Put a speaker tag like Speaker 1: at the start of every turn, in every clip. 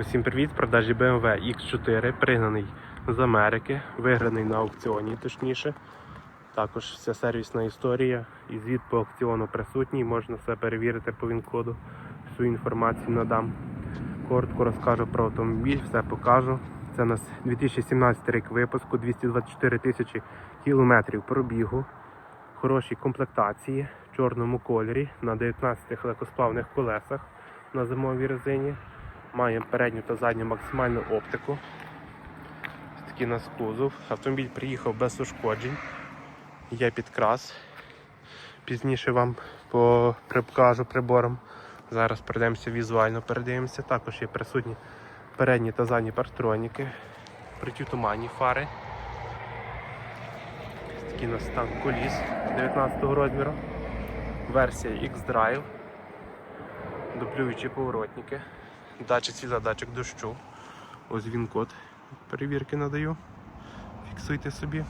Speaker 1: Усім привіт! В продажі BMW X4, пригнаний з Америки, виграний на аукціоні, точніше. Також вся сервісна історія і звіт по аукціону присутній, можна все перевірити по ВІН-коду, всю інформацію надам. Коротко розкажу про автомобіль, все покажу. Це у нас 2017 рік випуску, 224 тисячі кілометрів пробігу, хорошій комплектації, в чорному кольорі на 19 легкосплавних колесах на зимовій резині. Маємо передню та задню максимальну оптику. Ось Такий у нас кузов. Автомобіль приїхав без ушкоджень. Є підкрас. Пізніше вам покажу прибором. Зараз перейдемося візуально, передивимося. Також є присутні передні та задні партроніки, притютуманні фари. Ось Такий у нас стан коліс 19 розміру. Версія X-Drive. Дуплюючі поворотники. Датчик світла, датчик дощу. Ось він код перевірки надаю. Фіксуйте собі.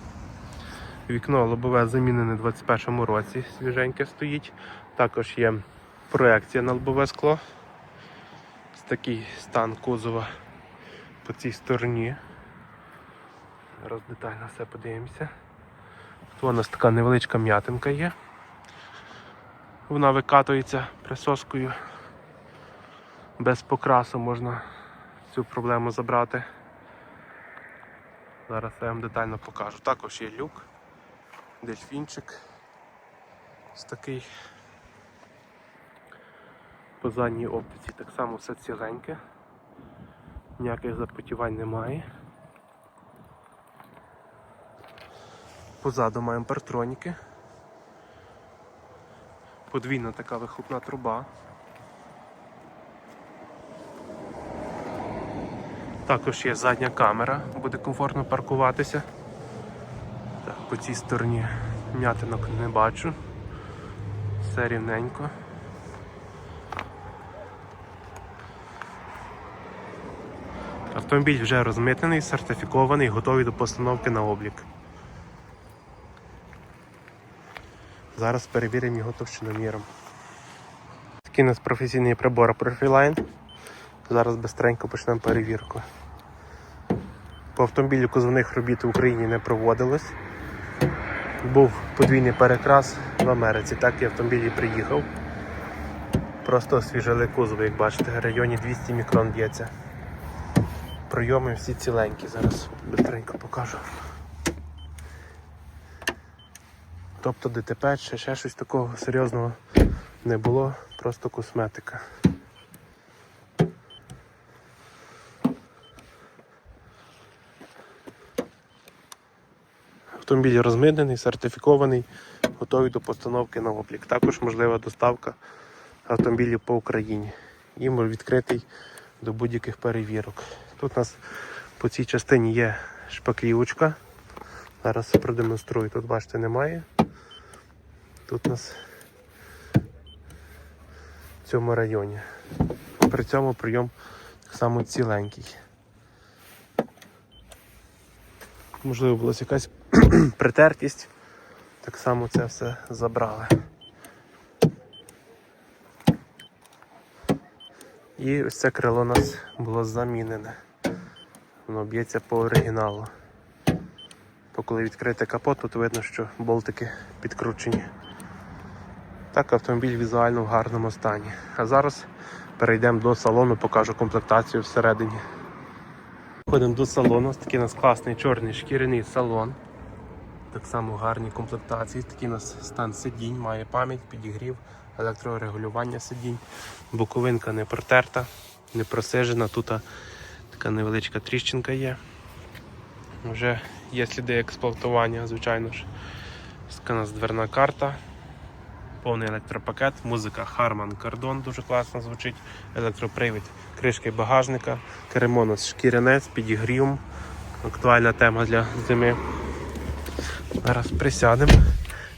Speaker 1: Вікно лобове замінене у 2021 році, свіженьке стоїть. Також є проекція на лобове скло. Ось такий стан кузова по цій стороні. Зараз детально все подивимося. Тут у нас така невеличка м'ятинка є. Вона викатується присоскою. Без покрасу можна цю проблему забрати. Зараз я вам детально покажу. Також є люк, дельфінчик. Ось такий. По задній оптиці так само все ціленьке. Ніяких запотівань немає. Позаду маємо партроніки. Подвійна така вихлопна труба. Також є задня камера, буде комфортно паркуватися. Так, по цій стороні м'ятинок не бачу. Все рівненько. Автомобіль вже розмитнений, сертифікований, готовий до постановки на облік. Зараз перевіримо його товщиноміром. Такий у нас професійний прибор Profiline. Зараз бистренько почнемо перевірку. По автомобілю кузовних робіт в Україні не проводилось. Був подвійний перекрас в Америці, так і автомобіль приїхав. Просто освіжили кузов, як бачите, в районі 200 мікрон б'ється. Прийоми всі ціленькі, зараз бистренько покажу. Тобто ДТП чи ще щось такого серйозного не було, просто косметика. Автомобіль розмитнений, сертифікований, готовий до постановки на облік. Також можлива доставка автомобілів по Україні. І відкритий до будь-яких перевірок. Тут у нас по цій частині є шпаклівочка. Зараз продемонструю. Тут бачите немає. Тут у нас в цьому районі. При цьому прийом так само ціленький. Можливо, була якась притертість. Так само це все забрали. І ось це крило у нас було замінене. Воно б'ється по оригіналу. Бо коли відкрити капот, тут видно, що болтики підкручені. Так, автомобіль візуально в гарному стані. А зараз перейдемо до салону, покажу комплектацію всередині. Ходимо до салону, Ось такий у нас класний чорний шкіряний салон. Так само гарні комплектації. Такий у нас стан сидінь, має пам'ять, підігрів, електрорегулювання сидінь. Боковинка не протерта, не просижена. Тут така невеличка тріщинка є. Вже є сліди експлуатування, звичайно ж. Ось у дверна карта, повний електропакет, музика Harman Kardon дуже класно звучить, електропривід кришки багажника, кермо у нас шкіряне з. Актуальна тема для зими. Зараз присядемо.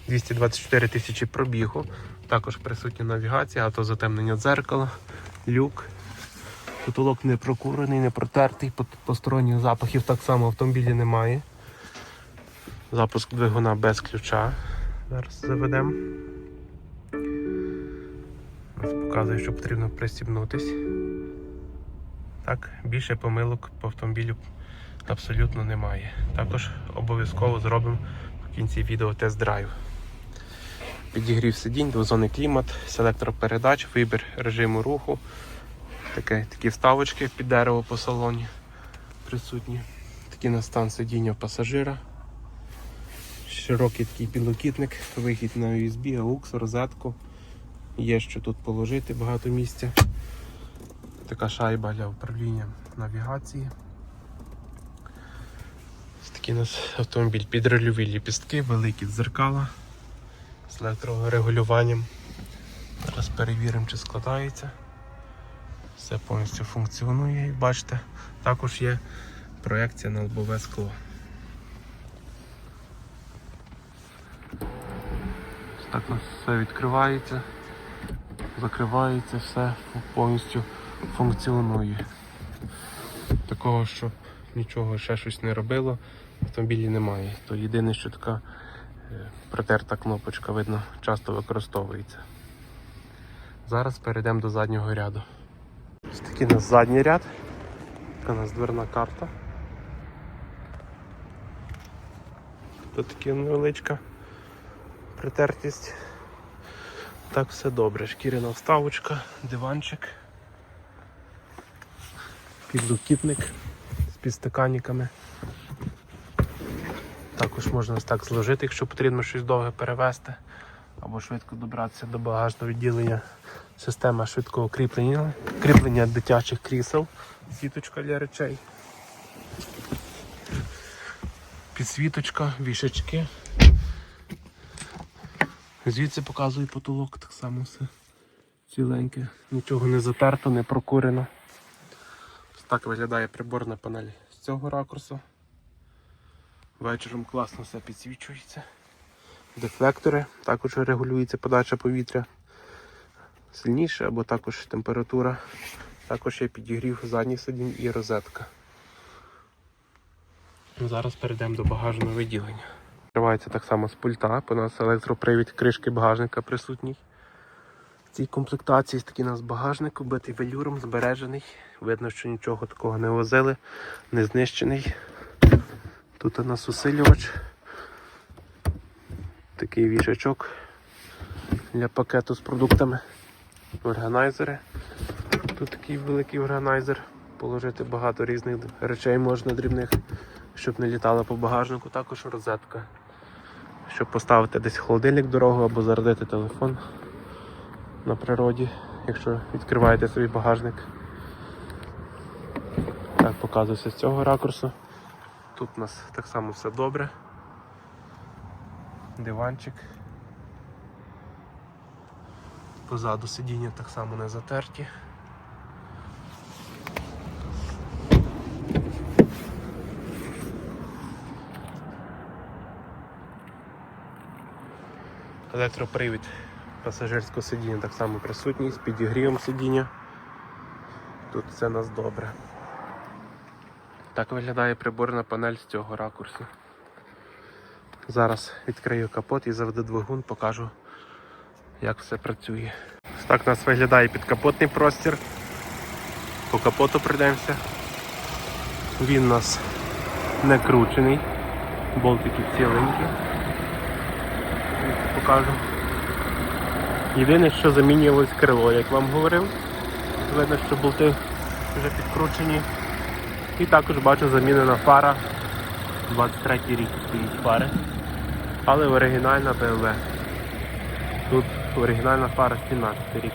Speaker 1: 224 тисячі пробігу. Також присутня навігація, автозатемнення дзеркала, люк. Потолок не прокурений, не протертий, посторонніх запахів так само в автомобілі немає. Запуск двигуна без ключа. Зараз заведемо. Показує, що потрібно пристібнутись. Так, більше помилок по автомобілю абсолютно немає. Також обов'язково зробимо в кінці відео тест-драйв. Підігрів сидінь, двозонний клімат, селектор передач, вибір режиму руху, таке, такі вставочки під дерево по салоні присутні. Такий на стан сидіння пасажира. Широкий такий підлокітник, вихід на USB, AUX, розетку. Є що тут положити, багато місця. Така шайба для управління навігації. Такий у нас автомобіль під рельові ліпістки, великі дзеркала з електрорегулюванням. Зараз перевіримо, чи складається. Все повністю функціонує, як бачите. Також є проекція на лобове скло. Так у нас все відкривається, закривається, все повністю функціонує. Такого, щоб нічого ще щось не робило, автомобілі немає. То єдине, що така е, протерта кнопочка, видно, часто використовується. Зараз перейдемо до заднього ряду. Ось такий у нас задній ряд. Така у нас дверна карта. Тут така невеличка притертість. Так, все добре. Шкіряна вставочка, диванчик, підлокітник з підстаканниками. Також можна так зложити, якщо потрібно щось довге перевезти або швидко добратися до багажного відділення. Система швидкого кріплення, кріплення дитячих крісел, сіточка для речей. Підсвіточка, вішечки. Звідси показую потолок, так само все ціленьке, нічого не затерто, не прокурено. Ось так виглядає приборна панель з цього ракурсу. Вечором класно все підсвічується. Дефлектори, також регулюється подача повітря сильніше або також температура. Також є підігрів задніх сидінь і розетка. Зараз перейдемо до багажного відділення. Відкривається так само з пульта, у нас електропривід кришки багажника присутній. В цій комплектації такий у нас багажник, убитий велюром, збережений. Видно, що нічого такого не возили, не знищений. Тут у нас усилювач. Такий вішачок для пакету з продуктами. Органайзери. Тут такий великий органайзер. Положити багато різних речей можна дрібних, щоб не літало по багажнику. Також розетка. Щоб поставити десь холодильник дорогу або зарядити телефон на природі, якщо відкриваєте свій багажник. Так, показується з цього ракурсу. Тут у нас так само все добре. Диванчик. Позаду сидіння так само не затерті. Електропривід пасажирського сидіння так само присутній з підігрівом сидіння. Тут все у нас добре. Так виглядає приборна панель з цього ракурсу. Зараз відкрию капот і заведу двигун, покажу, як все працює. Так у нас виглядає підкапотний простір. По капоту прийдемося. Він у нас не кручений, болтики ціленькі. Покажу. Єдине, що замінювалось крило, як вам говорив. Видно, що болти вже підкручені. І також бачу замінена фара. 23 рік стоїть фари. Але оригінальна BMW. Тут оригінальна фара 17 рік.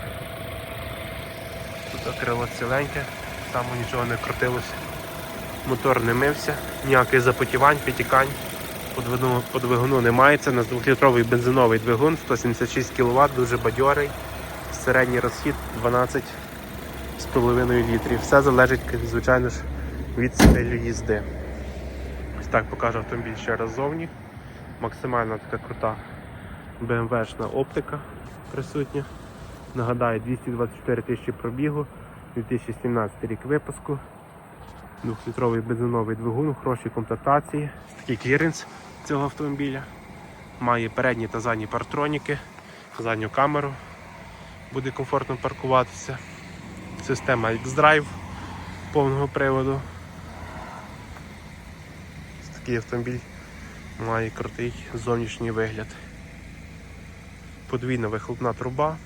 Speaker 1: Тут крило ціленьке, само нічого не крутилося. Мотор не мився, ніяких запотівань, підтікань. По двигуну немає. Це у нас 2-літровий бензиновий двигун, 176 кВт, дуже бадьорий. Середній розхід 12,5 літрів. Все залежить, звичайно ж, від стилю їзди. Ось так покажу автомобіль ще раз ззовні. Максимально така крута BMW-шна оптика присутня. Нагадаю, 224 тисячі пробігу, 2017 рік випуску. Двохлітровий бензиновий двигун, в хорошій комплектації. Такий кліренс цього автомобіля. Має передні та задні партроніки, задню камеру. Буде комфортно паркуватися. Система X-Drive повного приводу. Такий автомобіль має крутий зовнішній вигляд. Подвійна вихлопна труба.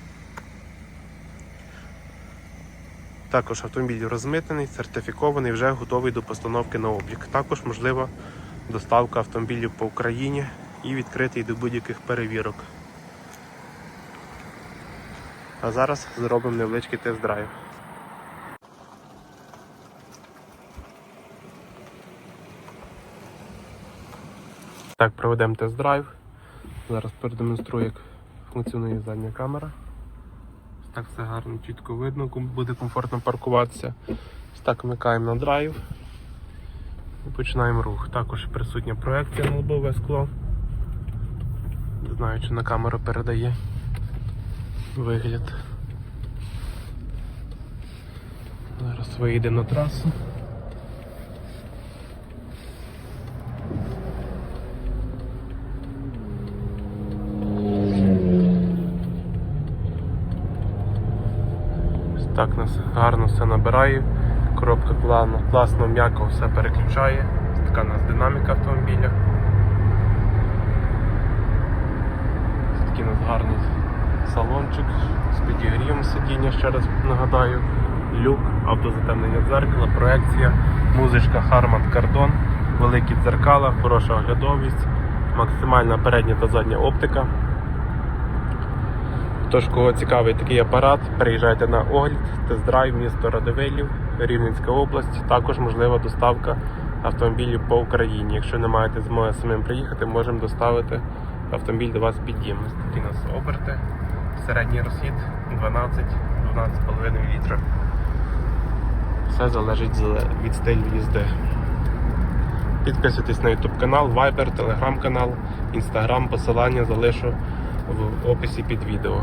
Speaker 1: Також автомобіль розмитнений, сертифікований, вже готовий до постановки на облік. Також можлива доставка автомобілів по Україні і відкритий до будь-яких перевірок. А зараз зробимо невеличкий тест-драйв. Так, проведемо тест-драйв. Зараз продемонструю, як функціонує задня камера. Так все гарно, чітко видно, буде комфортно паркуватися. Ось так вмикаємо на драйв і починаємо рух. Також присутня проекція на лобове скло. Не знаю, чи на камеру передає вигляд. Зараз виїдемо на трасу. Ось Так нас гарно все набирає. Коробка плавно, класно, м'яко все переключає. Така у нас динаміка автомобіля. Ось такий у нас гарний салончик з підігрівом сидіння, ще раз нагадаю. Люк, автозатемнення дзеркала, проекція, музичка Harman Kardon, великі дзеркала, хороша оглядовість, максимальна передня та задня оптика. Тож, кого цікавий такий апарат, переїжджайте на огляд, тест-драйв, місто Радивилів, Рівненська область. Також можлива доставка автомобілів по Україні. Якщо не маєте змоги самим приїхати, можемо доставити автомобіль до вас під такі у нас оберти. Середній розхід 12-12,5 літра. Все залежить від стилю їзди. Підписуйтесь на YouTube канал, Viber, Telegram канал, Instagram, посилання залишу в описі під відео.